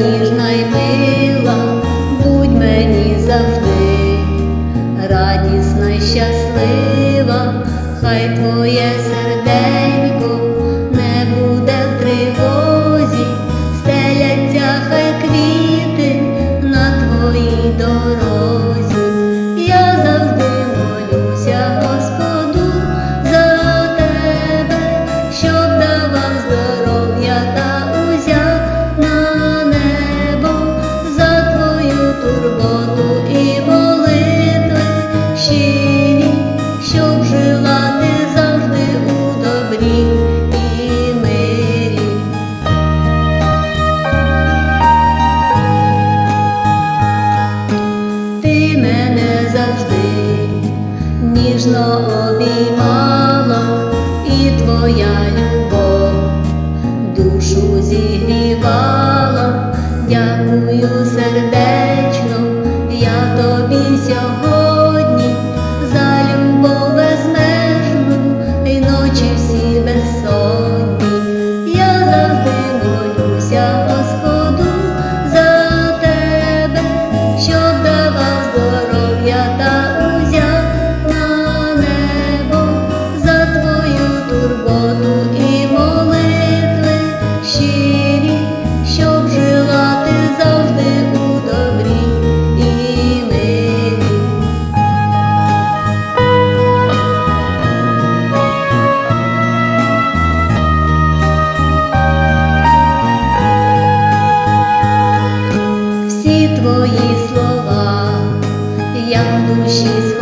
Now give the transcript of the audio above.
ніжна й мила, будь мені завжди, радісна й щаслива, хай твоє. завжди, ніжно обіймала і твоя любов, душу зігрівала, дякую серце. твої слова, я як душі.